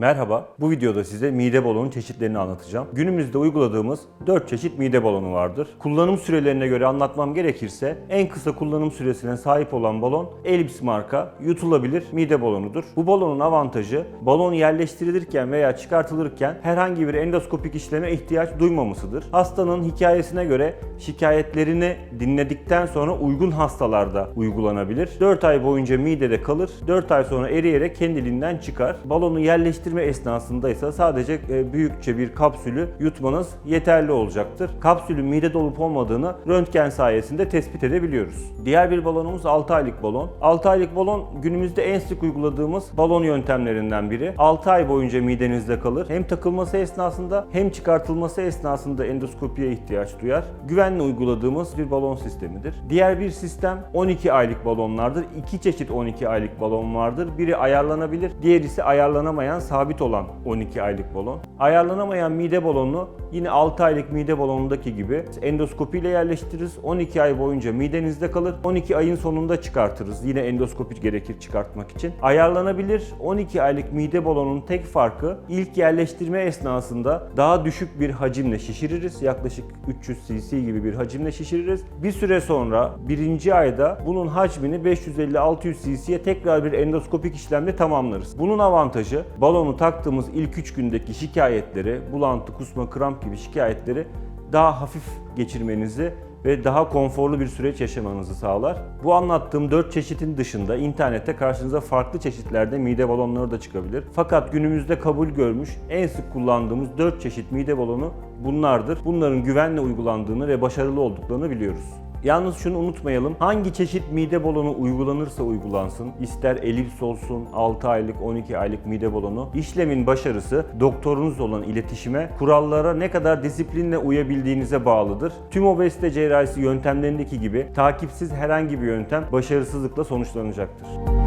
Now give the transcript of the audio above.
Merhaba, bu videoda size mide balonu çeşitlerini anlatacağım. Günümüzde uyguladığımız 4 çeşit mide balonu vardır. Kullanım sürelerine göre anlatmam gerekirse en kısa kullanım süresine sahip olan balon Ellipse marka yutulabilir mide balonudur. Bu balonun avantajı balon yerleştirilirken veya çıkartılırken herhangi bir endoskopik işleme ihtiyaç duymamasıdır. Hastanın hikayesine göre şikayetlerini dinledikten sonra uygun hastalarda uygulanabilir. 4 ay boyunca midede kalır. 4 ay sonra eriyerek kendiliğinden çıkar. Balonu yerleştirme esnasında ise sadece e, büyükçe bir kapsülü yutmanız yeterli olacaktır. Kapsülün midede olup olmadığını röntgen sayesinde tespit edebiliyoruz. Diğer bir balonumuz 6 aylık balon. 6 aylık balon günümüzde en sık uyguladığımız balon yöntemlerinden biri. 6 ay boyunca midenizde kalır. Hem takılması esnasında hem çıkartılması esnasında endoskopiye ihtiyaç duyar. Güvenle uyguladığımız bir balon sistemidir. Diğer bir sistem 12 aylık balonlardır. İki çeşit 12 aylık balon vardır. Biri ayarlanabilir, diğeri ise ayarlanamayan sabit olan 12 aylık balon. Ayarlanamayan mide balonunu yine 6 aylık mide balonundaki gibi endoskopiyle yerleştiririz. 12 ay boyunca midenizde kalır. 12 ayın sonunda çıkartırız. Yine endoskopi gerekir çıkartmak için. Ayarlanabilir 12 aylık mide balonunun tek farkı ilk yerleştirme esnasında daha düşük bir hacimle şişiririz. Yaklaşık 300 cc gibi bir hacimle şişiririz. Bir süre sonra birinci ayda bunun hacmini 550-600 cc'ye tekrar bir endoskopik işlemle tamamlarız. Bunun avantajı balonu taktığımız ilk 3 gündeki şikayetleri, bulantı, kusma, kramp gibi şikayetleri daha hafif geçirmenizi ve daha konforlu bir süreç yaşamanızı sağlar. Bu anlattığım 4 çeşitin dışında internette karşınıza farklı çeşitlerde mide balonları da çıkabilir. Fakat günümüzde kabul görmüş en sık kullandığımız 4 çeşit mide balonu bunlardır. Bunların güvenle uygulandığını ve başarılı olduklarını biliyoruz. Yalnız şunu unutmayalım. Hangi çeşit mide balonu uygulanırsa uygulansın, ister elips olsun, 6 aylık, 12 aylık mide balonu, işlemin başarısı doktorunuzla olan iletişime, kurallara ne kadar disiplinle uyabildiğinize bağlıdır. Tüm obezite cerrahisi yöntemlerindeki gibi takipsiz herhangi bir yöntem başarısızlıkla sonuçlanacaktır.